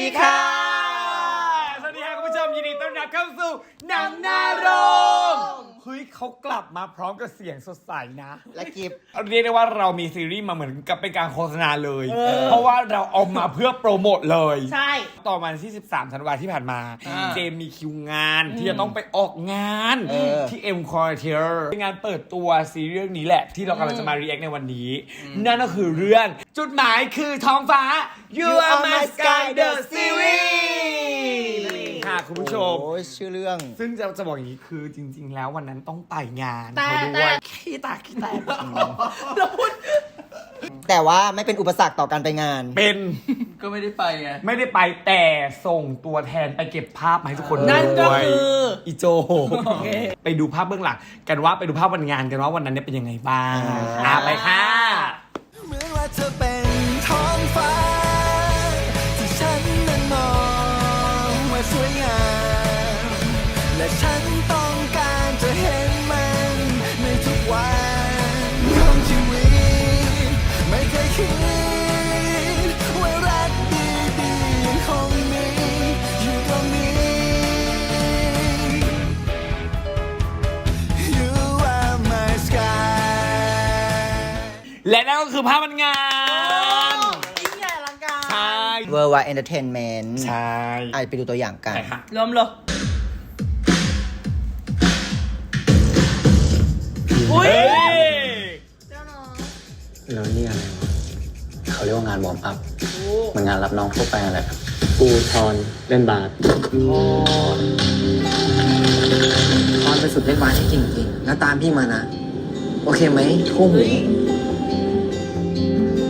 ดีค่ะ สวัสดีค่ะคุณผู้ชมยินดีต้อนรับเข้าสู่หนังหน้าโรง เฮ้ยเขากลับมาพร้อมกับเสียงสดใสนะ และกิฟเรียกได้ว่าเรามีซีรีส์มาเหมือนกับเป็นการโฆษณาเลยเพราะว่าเราเอามาเพื่อโปรโมทเลย ใช่ ต่อมาที่ 13 ธันวาที่ผ่านมาเจมมีคิวงานที่จะต้องไปออกงานเออ ที่ M q u a r t i e r เป็นงานเปิดตัวซีรีส์เรื่องนี้แหละ ที่เรากำลังจะมา react ในวันนี้ นั่นก็คือเรื่องจุดหมายคือท้องฟ้า You Are My Sky The Series ค่ะคุณผู้ชม โอ้ยชื่อเรื่อง ซึ่งจะจะบอกอย่างนี้คือจริง ๆ แล้ววันนั้นต้องไปงานแต่เขาด้แต่ วยขี้ตาขี้แตกเราพูดแต่ว่าไม่เป็นอุปสรรคต่อการไปงาน เป็นก็ไม่ได้ไปไง ไม่ได้ไปแต่ส่งตัวแทนไปเก็บภาพมาให้ทุกคนนั่นก็ด้วยคืออีโจ ไปดูภาพเบื้องหลังกันว่าไปดูภาพวันงานกันว่าวันนั้นเนี่ยเป็นยังไงบ้างอ่า อะไปค่ะ ก็คือภาพวันงาน ยิ่งใหญ่อลังการใช่ w o r l d w i d e Entertainment ใช่อะไปดูตัวอย่างกัน ใช่ค่ะ รวมเลยอุ้ยเฮ้ยแล้วนี่อะไรวะเขาเรียกว่างานวอร์มอัพเหมือนงานรับน้องทั่วไปอะไรกูทอนเล่นบาสตอนไปฝึกเล่นบาสให้เก่งๆ แล้วตามพี่มานะ โอเคไหมทุ่มหนึ่ง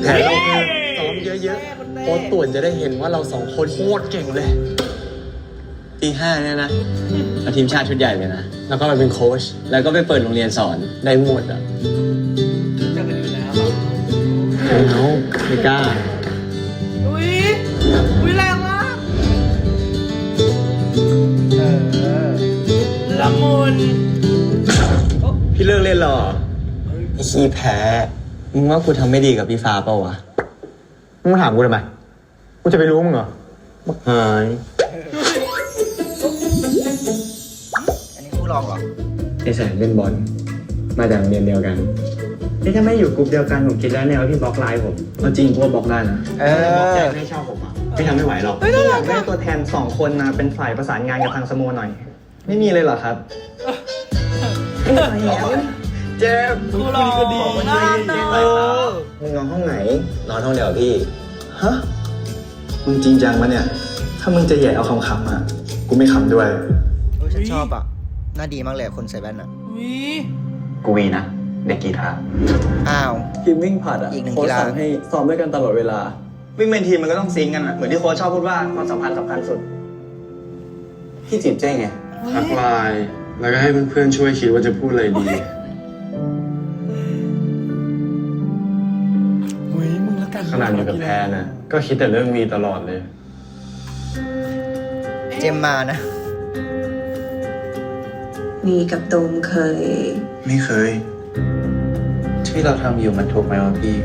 แผนเราคือซ้อมเยอะๆโค้ชต่วนจะได้เห็นว่าเราสองคนโคตรเก่งเลยปีห้าเนี่ยนะเอาทีมชาติชุดใหญ่เลยนะ แล้วก็มาเป็นโค้ชแล้วก็ไปเปิดโรงเรียนสอนได้หมดอะไม่เอาไม่กล้า อุ้ยอุ้ยแรงมากละมุนพี่เลิกเล่นหรอไอ้ขี้แพ้ มึงว่ากูทำไม่ดีกับพี่ฟ้าเปล่าวะ มึงมาถามกูทำไม กูจะไปรู้มึงเหรอบักหายอันนี้คู่รองเหรอ ไอแสนเล่นบอล มาจากโรงเรียนเดียวกัน นี่ถ้าไม่อยู่กลุ่มเดียวกันผมคิดแล้วเนี่ยว่าพี่บล็อกไลน์ผมเอาจริงกูว่าบล็อกได้นะเออบล็อกใจไม่ชอบผมอะพี่ทำไม่ไหวหรอกอยากได้ตัวแทนสองคนมาเป็นฝ่ายประสานงานกับทางสโมหน่อย ไม่มีเลยเหรอครับ เจ็บกูรอน่าเนเออะอมึงนอนห้องไหน นอนห้องเดียวกับพี่ ฮะ มึงจริงจังปะเนี่ย ถ้ามึงจะแย่เอาคำๆอะ กูไม่คำด้วยโอ้ยฉันชอบอะน่าดีมากเลยคนใส่แว่นอะอุ้ยกูวีนะ เด็กกีฬาอ้าว ทีมวิ่งผัดอะอีกหนึ่งโค้ชกีฬา สั่งให้ซ้อมด้วยกันตลอดเวลา วิ่งเป็นทีมมันก็ต้องซิงกันอะเหมือนที่โค้ชชอบพูดว่าความสัมพันธ์สำคัญสุด พี่จีบเจ้ไง ทักไลน์แล้วก็ให้เพื่อนๆช่วยคิดว่าจะพูดอะไรดี ขนาดอยู่กับแพรนะก็คิดแต่เรื่องมีตลอดเลย เจมมานะ มีกับโดมเคย ไม่เคย ที่เราทำอยู่มันถูกไหมวะพี่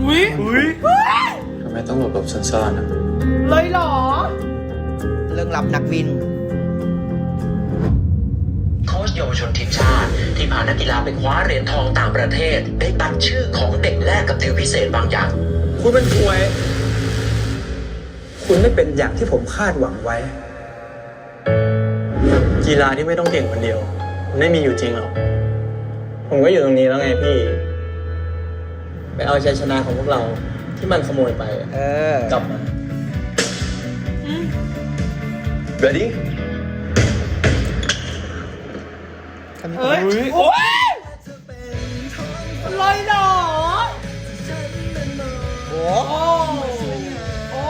อุ้ยอุ้ยทำไมต้องหลบหลบซ่อนๆอะเลยเหรอ เรื่องรับนักวินโค้ช เยาวชนทีมชาติ ที่พานักกีฬาไปคว้าเหรียญทองต่างประเทศ ได้ตัดชื่อของเด็กแรกกับทิวพิเศษบางอย่าง คุณเป็นป่วย คุณไม่เป็นอย่างที่ผมคาดหวังไว้ กีฬาที่ไม่ต้องเก่งคนเดียว มันไม่มีอยู่จริงหรอก ผมก็อยู่ตรงนี้แล้วไงพี่ ไปเอาชัยชนะของพวกเราที่มันขโมยไปอะเออ กลับมา ready เฮ้ยอุ้ยโอ้ยเลยเหรอโอ้โอ้โอ้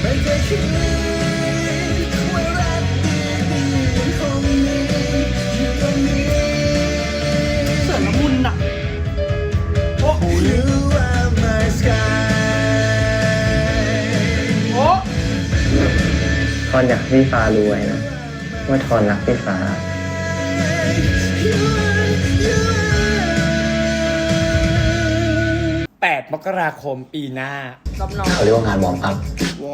ไม่เคยคิดว่ารักดีๆยังคงมีอยู่ตรงนี้เสือละมุนอะ You are ทอนอยากพี่ฟ้ารวยนะ ว่าทอนรักพี่ฟ้าแปดมกราคมปีหน้า เขาเรียกว่างานวอร์มอัพ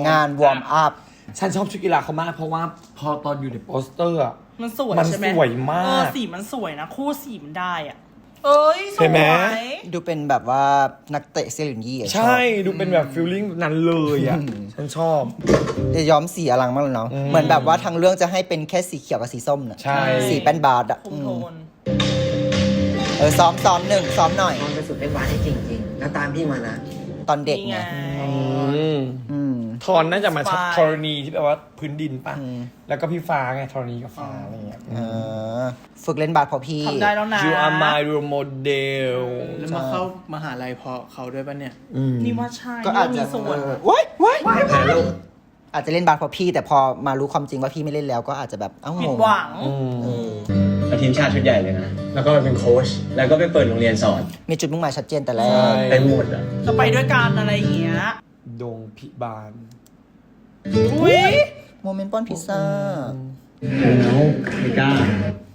งานวอร์มอัพ ฉันชอบชุดกีฬาเขามากเพราะว่าพอตอนอยู่ในโปสเตอร์อะ มันสวยใช่ไหมสวยมากเออสีมันสวยนะ คู่สีมันได้อะเอ้ยสวยไหม ย ดูเป็นแบบว่านักเตะเซรินยี่อะใช่ดูเป็นแบบฟิลลิ่งนั้นเลยอะฉันชอบ จะย้อมสีอลังมากเลยเนาะอืมเหมือนแบบว่าทางเรื่องจะให้เป็นแค่สีเขียวกับสีส้มน่ะใช่ สีแป้นบาร์ดอะคุมอืโทมนเออซ้อมซ้อมหนึ่งซ้อมหน่อยตอนไปสุดเล่นบาสให้จริงๆ แล้วตามพี่มานะ ตอนเด็กนี่ไง ไง อืม อืม ทอนน่าจะมาชักฟ้าธรณีที่แปลว่าพื้นดินปะอืม แล้วก็พี่ฟ้าไงธรณีกับฟ้าอะไรเงี้ย เออ ฝึกเล่นบาสเพอพี่ ทำได้แล้วนะ You are my role model แล้วมาเข้ามหาลัยเพราะเขาด้วยปะเนี่ย อืมนี่ว่าใช่ก็อาจจะมีส่วน เออว้ายว้ายอาจจะเล่นบาสเพอพี่ แต่พอมารู้ความจริงว่าพี่ไม่เล่นแล้วก็อาจจะแบบเอ้าผิงดงหวัง อืมเออมาทีมชาติชุดใหญ่เลยนะ แล้วก็ไปเป็นโค้ช แล้วก็ไปเปิดโรงเรียนสอนมีจุดมุ่งหมายชัดเจนแต่แรใช่กเต็มหมดอะ จะไปด้วยกันอะไรอย่างเงี้ย ดงพิบาลอุ้ยโมเมนต์ป้อนพิซซ่าแล้วไม่กล้า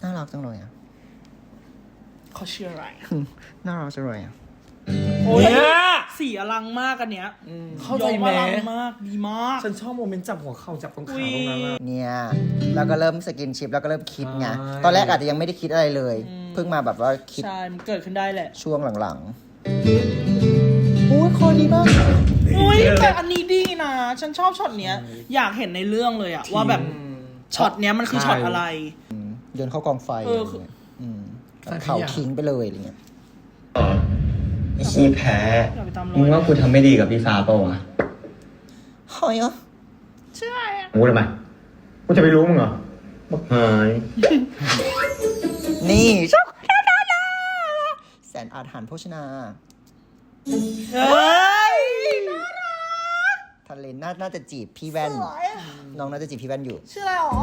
น่ารักจังเลยอะเขาชื่ออะไร น่ารักจังเลยอะโอ้ยเนี่ยสีอลังมากอันเนี้ยเข้าใจไหมยออลังมากดีมาก ฉันชอบโมเมนต์จับหัวเข่าจับตรงขาตรงนั้นอะเนี่ยแล้วก็เริ่มสกินชิปแล้วก็เริ่มคิดไงใช่ตอนแรกอาจจะยังไม่ได้คิดอะไรเลย เพิ่งมาแบบว่าคิดใช่มันเกิดขึ้นได้แหละช่วงหลังๆอุ้ยคอดีมากอุ้ ยแต่อันนี้ดีนะ ฉันชอบช็อตเนี้ย อยากเห็นในเรื่องเลยอะว่าแบบช็อตเนี้ยมันคือช็อตอะไร โยนเข้ากองไฟเออคืออืมใส่ขยะเผาทิ้งไปเลยอะไรเงี้ยไอ้ขี้แพ้อย่าไปตามรอย มึงว่ากูทำไม่ดีกับพี่ฟ้าเปล่าวะเฮ้ยอะชื่ออะไรอะกูทำไมกูจะไปรู้มึงเหรอบักหายนี่ชอบแสนอาถรรพ์โภชนาเฮ้ย ทะเลน่าน่าจะจีบพี่แว่น สวยอะน้องน่าจะจีบพี่แว่นอยู่ ชื่ออะไรหรอ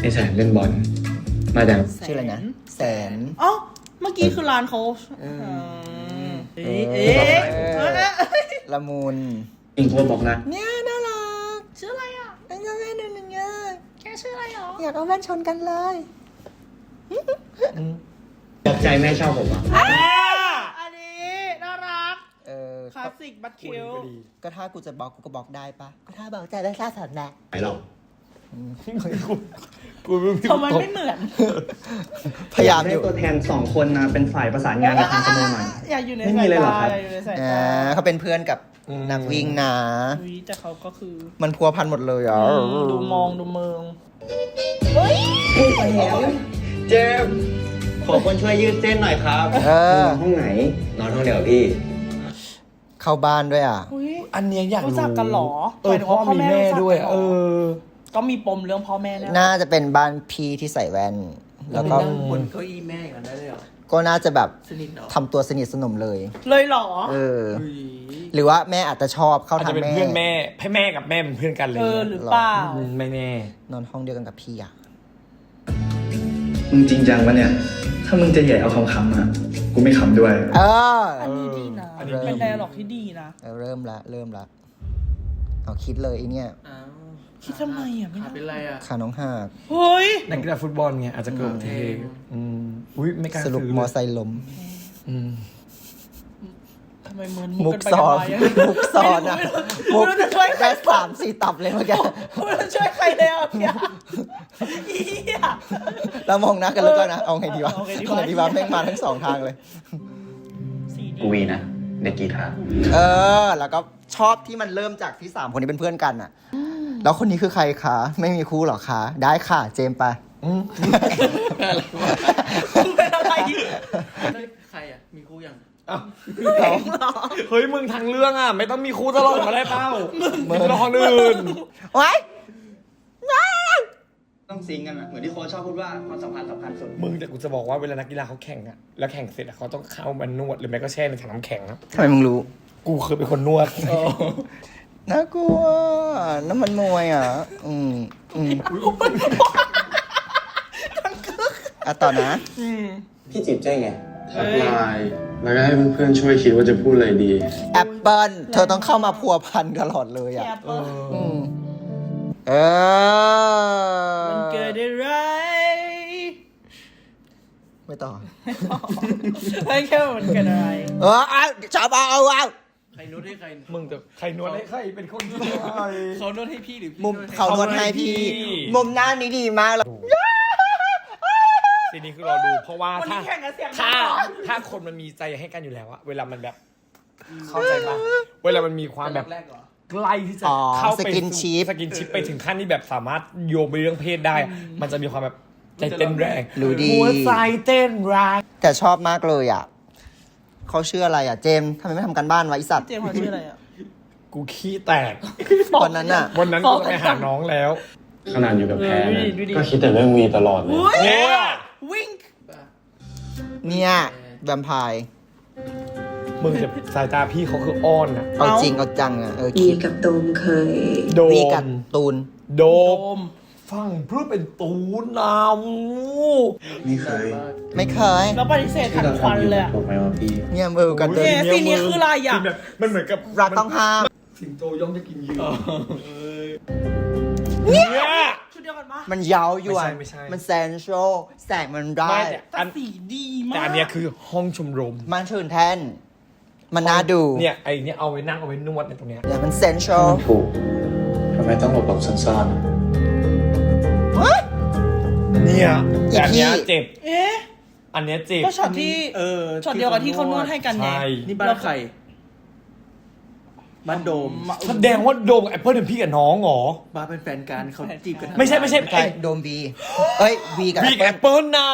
ไอ้แสนเล่นบอลมาจากชื่ออะไรนะ แสน อ๋อ เมื่อกี้คือร้านเขามเอ๊ะเอ๊ะเออ เอ๊ะเอ๊ะละมุนอิงโทรบอกนะเนี่ยน่ารักชื่ออะไรอะอันนี้แว่นหนึ่งเยอะแกชื่ออะไรหรอ อยากเอาแว่นชนกันเลยบอกใจแม่ชอบผมอะอันนี้น่ารักเออ คลาสสิกบัตคิวก็ถ้ากูจะบล็อกกูก็บล็อกได้ปะก็ถ้าบอกใจได้ค่าสัตว์แน่ไหนหรอกกูไม่มีทำไมไม่เหมือน พยายามอยู่ตัวแทนสองคนนะเป็นฝ่ายประสานงานกับทางสโมหน่อยอยากอยู่ในไม่มีสายเลยเหรอตาครับอยากอยู่ในสายอ่าตาเขาเป็นเพื่อนกับนักวิ่งนะอุ๊ยแต่เขาก็คือ มันพัวพันหมดเลยอะดูมองดูเมืองเจมส์ขอคนช่วยยืดเส้นหน่อยครับเออห้องไหน นอนห้องเดียวกับพี่ เข้าบ้านด้วยอะ อุ๊ยอันเนี้ยอยากรู้รู้จักกันเหรอเออพ่อมีแม่ด้วยรู้จักกันเหรอ เออ ก็มีปมเรื่องพ่อแม่แน่น่าจะเป็นบ้านพี่ที่ใส่แว่น แล้วก็นั่งบนเก้าอี้แม่อย่างนั้นได้เลยเหรอก็น่าจะแบบสนิทเหรอทำตัวสนิทสนมเลย เลยเหรอ เออ อุ๊ยหรือว่าแม่อาจจะชอบเข้าอาจทาจะงเป็นแม่ เพื่อนแม่ให้แม่กับแม่เป็นเพื่อนกันเลยเออหรือเปล่า อืมไม่แน่ นอนห้องเดียวกันกับพี่อะ มึงจริงจังปะเนี่ย ถ้ามึงจะแย่เอาคำๆอะ กูไม่ขำด้วย เออ อันนี้ดีนะ อันนี้เป็นไดอะล็อกที่ดีนะเออเริ่มละเริ่มละเอาคิดเลยไอเนี่ยอ้าวคิดทำไมอะไม่ขาน่าเป็นไรอะ ขาน้องหากเฮ้ยนักกีฬาฟุตบอลไงอาจจะเกิดอุบัติเหตุอืมอุ้ยไม่กล้าสรุปซื้อมอเลยไซค์ล้ม อืมทำไมเหมือนมุกนไปซ้อนมายังมุกซ้อนอะมุกจะช่วยใครได้สามสี่ตับเลยเมื่อกี้ไม่รู้จะช่วยใครเลยอะพี่อะเหี้ยแล้วมองหน้ากันแล้วก็นะเอาไงดีวะเอาไงดีวะเอาไงดีวะแม่งมาทั้งสองทางเลยสีดีกูวีนะเด็กกีฬาเออ แล้วก็ชอบที่มันเริ่มจากที่สามคนนี้เป็นเพื่อนกันอะ แล้วคนนี้คือใครคะ ไม่มีคู่หรอคะ ได้ค่ะ เจมส์ไปเป็นอะไร ใครอะ มีคู่ยัง อ้าวเฮ้ยมึงทางเรื่องอะ ไม่ต้องมีครูตลอดมาได้เปล่ามึงละครอื่นไว้ต้องซิงกันอะเหมือนที่โค้ชชอบพูดว่าความสัมพันธ์สำคัญสุด มึงแต่กูจะบอกว่าเวลานักกีฬาเขาแข่งอะแล้วแข่งเสร็จอะเขาต้องเข้ามานวดหรือไม่ก็แช่ในถังน้ำแข็งอะทำไมมึงรู้ กูเคยเป็นคนนวดน่ากลัวน้ำมันมวยอะ อืมอืมอะต่อนะพี่จีบเจ้ไงทักไลน์ แล้วก็ให้เพื่อนๆช่วยคิดว่าจะพูดอะไรดี แอปเปิลเธอต้องเข้ามาพัวพันตลอดเลยอะแกเปิดอืมเออมันเกิดอะไรเวไม่ต่อเฮ้ยแค่มันเกิดอะไร เออเอาชอบเอาเอาเอาใครนวดให้ใคร มึงจะใครนวดให้ใครเป็นคนที่ใครเขานวดให้พี่หรือพี่มุมนวดให้เขานวดให้พี่เขานวดให้พี่ มุมหน้านี้ดีมากแล้ว ทีนี้คือเราดู เพราะว่าวันถ้านี้แข่งกันเสียงถ้าดังเหรอ ถ้าคนมันมีใจให้กันอยู่แล้วอะเวลามันแบบ เข้าใจปะเวลามันมีความแบบ แรกๆเหรอ ใกล้ที่จะอ๋อเข้าสไปกินชิป สกินชิปไปถึงขั้นที่แบบสามารถโยงไปเรื่องเพศได้อะมันจะมีความแบบใจเต้นแรงรู้ดี หัวใจเต้นแรงแต่ชอบมากเลยอะเขาชื่ออะไรอะ เจมส์ทำไมไม่ทำกันบ้านวะไอสัตว์เจมส์เขาชื่ออะไรอะ กูขี้แตกวันนั้นอะ วันนั้นกูจะไปหาน้องแล้วขนาดอยู่กับแพรเออดูนะดิดูดิ ก็คิดแต่เรื่องวีตลอดเลย เนี่ย วิ่งเนี่ยแวมไพร์มึงจะสายตาพี่เขาคืออ้อนอะเอาจริงเอาจังอะเออวีคิดกับโดมเคย โดวีกัมบตูน โดโอมมฟังเพื่อเป็นตูนาวไม่เคยไม่เคย แล้วปฏิเสธขัดควันเลยอะถูกไหมว่าพี่เนี่ยมือกันเดินเนี่ยซีนนี้คืออะไรอะแบบมันเหมือนกับรักต้องห้ามสิงโตย่อมจะกินเหยื่อเนี่ยชุดเดี ยวกันปะมันเย้าวยวนไม่ใช่ไม่ใช่มันแซนโชแสงมันได้ไม่แต่แต่อันสีดีมากแต่อันเนี้ยคือห้องชมรมมันชื่นแท่นมันน่าดูเนี่ยไอเนี้ยเอาไว้นั่งเอาไว้นวดในยตรงเนี้ยเดี๋ยวมันเซนโชถูกทำไมต้องหลบหลบซ่อนเนี่ยแต่อันเนี้ยอีพี่เจ็บ เอ๊ะอันเนี้ยเจ็บ ก็ช็อตที่เออช็อตเดียวกับที่เขานวดให้กันไงใช่ นี่บ้านใคร บ้านโดมแสดงว่าโดมกับแอปเปิลเป็นพี่กับน้องเหรอ บ้านเป็นแฟนกันเขาจีบกันไม่ใช่ไม่ใช่ใช่โดมบีเอ้ยวีกับพี่กับแอปเปิลน่ะ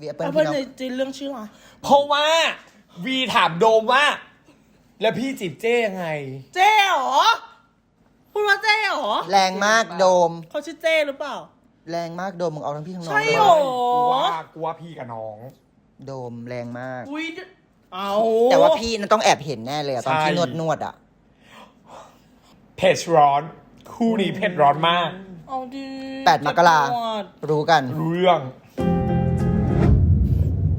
วีแอปเปิลเอาเพื่พี่อนน้องในจีนเรื่องชื่ออะไรเพราะว่าวีถามโดมว่า แล้วพี่จีบเจ้ยังไง เจ้เหรอพูดว่าเจ้เหรอแรงมากโดมเขาชื่อเจ้หรือเปล่า แรงมากโดมมึงเอาทั้งพี่ทั้งน้องใช่เลยเหรอกูว่ากูว่าพี่กับน้อง โดมแรงมากอุ้ยเอาแต่ว่าพี่นั่นต้องแอบเห็นแน่เลยอะตอนที่ใช่นวดนวดๆอะ เผ็ดร้อน คู่นี้เผ็ดร้อนมาก เอาดีแปดมกราเจ็บปวดรู้กัน รู้เรื่อง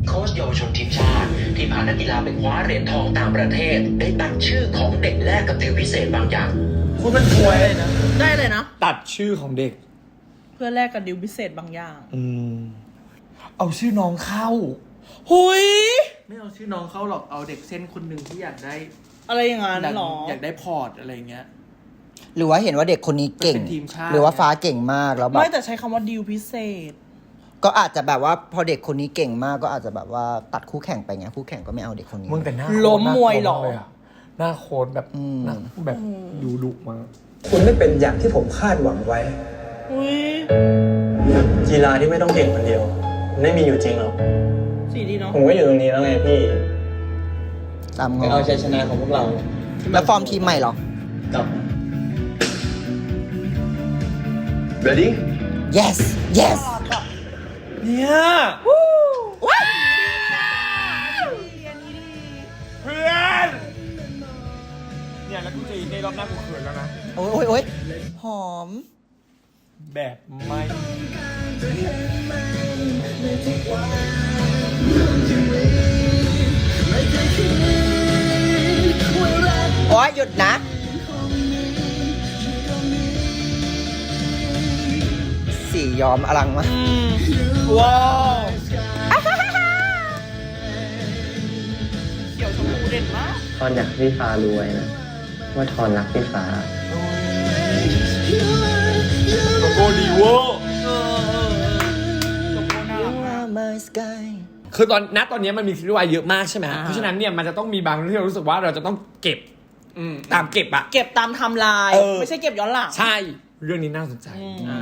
โค้ชเยาวชนทีมชาติ ที่พานักกีฬาไปคว้าเหรียญทองต่างประเทศ ได้ตัดชื่อของเด็กแรกกับติวพิเศษบางอย่าง คุณมันถวยได้เลยนะ ตัดชื่อของเด็ก เพื่อแลกกับดิวพิเศษบางอย่าง อืม เอาชื่อน้องเข้า หุย ไม่เอาชื่อน้องเขาหรอก เอาเด็กเส้นคนหนึ่งที่อยากได้อะไรอย่างงั้นอยากหรอ อยากได้พอร์ตอะไรเงี้ย หรือว่าเห็นว่าเด็กคนนี้เก่ง เป็นทีมชาติ หรือว่าฟ้าเก่งมากแล้วแบไม่บแต่ใช้คำว่าดิวพิเศษ ก็อาจจะแบบว่าพอเด็กคนนี้เก่งมากก็อาจจะแบบว่าตัดคู่แข่งไปไงคู่แข่งก็ไม่เอาเด็กคนนี้มึงแต่หน้าล้มมวยเหรอน่ากลัากเลยะหน้าโค้ดแบบอืมหน้าแบบดูดุมาก คุณไม่เป็นอย่างที่ผมคาดหวังไว้ อุ้ยกีฬาที่ไม่ต้องเก่งคนเดียวไม่มีอยู่จริงหรอก สีดีเนาะผมก็อยู่ตรงนี้แล้วไงพี่ ตามงไปอเอาชัยชนะของพวกเราแล้วฟอร์มทีมใหม่เหรอ กับ ready yes yes เนี่ยเพื่อนเนี่ยแล้วกูจะในรอบหน้ากูเขินแล้วนะโอ้ยโอ้ยโอ้ยหอม แบบไม่โอ้ยหยุดนะ ย้อมอลังมากว้าวเขียวชมพูเด่นมากทอนอยากให้พี่ฟ้ารวยนะ ว่าทอนรักพี่ฟ้าโลโก้ดีเวอร์เออเออเออโลโก้น่ารักมาก my sky คือตอนณตอนนี้มันมีซีรีส์วายเยอะมากใช่ไหมเพราะฉะนั้นเนี่ยมันจะต้องมีบางเรื่องที่เรารู้สึกว่าเราจะต้องเก็บตามเก็บอะ เก็บตามไทำลาย เออ ไม่ใช่เก็บย้อนหลัง ใช่เรื่องนี้น่าสนใจอ่า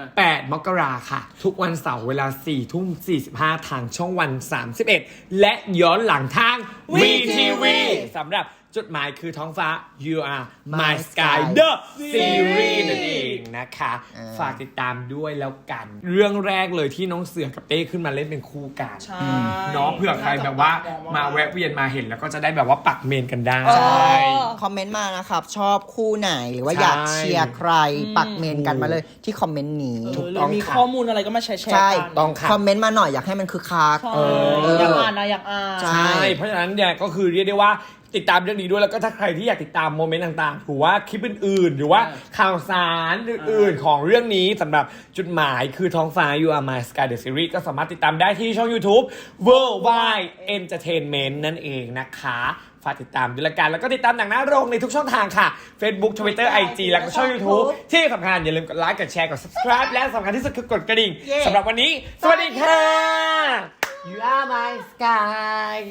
8 มกราค่ะ ทุกวันเสาร์เวลา4ทุ่ม45 ทางช่องวัน 31 และย้อนหลังทาง VTV สำหรับ จุดหมายคือท้องฟ้า You are my sky the series นั่นเองนะคะอ่าฝากติดตามด้วยแล้วกัน เรื่องแรกเลยที่น้องเสือกับเต้ขึ้นมาเล่นเป็นคู่กันใช่เนาะเผื่อใครแบบว่ามาแวะเวียนมาเห็นแล้วก็จะได้แบบว่าปักเมนกันได้ ใช่ คอมเมนต์มานะครับ ชอบคู่ไหนหรือว่าใช่อยากเชียร์ใครปักเมนกันมาเลยที่คอมเมนต์นี้เอถูอกหรืต้อองมีค่ะข้อมูลอะไรก็มาแชร์แชร์ใช่กันต้องค่ะ คอมเมนต์มาหน่อยอยากให้มันคือคัก ใช่เอออยากอ่านนะอยากอ่าน ใช่ ใช่ เพราะฉะนั้นเนี่ยก็คือเรียกได้ว่า ติดตามเรื่องนี้ด้วยแล้วก็ถ้าใครที่อยากติดตามโมเมนต์ต่างๆหรือว่าคลิปอื่นๆ หรือว่าข่าวสารอื่นๆ ของเรื่องนี้สำหรับจุดหมายคือท้องฟ้า You Are My Sky The Series ก็สามารถติดตามได้ที่ช่อง YouTube Worldwide Entertainment นั่นเองนะคะฝากติดตามด้วยละกัน แล้วก็ติดตามหนังหน้าโรงในทุกช่องทางค่ะ Facebook Twitter IG แล้วก็ช่อง YouTube ที่สำคัญอย่าลืมกดไลค์กดแชร์กด subscribe และสำคัญที่สุดคือกดกระดิ่งสำหรับวันนี้ สวัสดีค่ะ You are my sky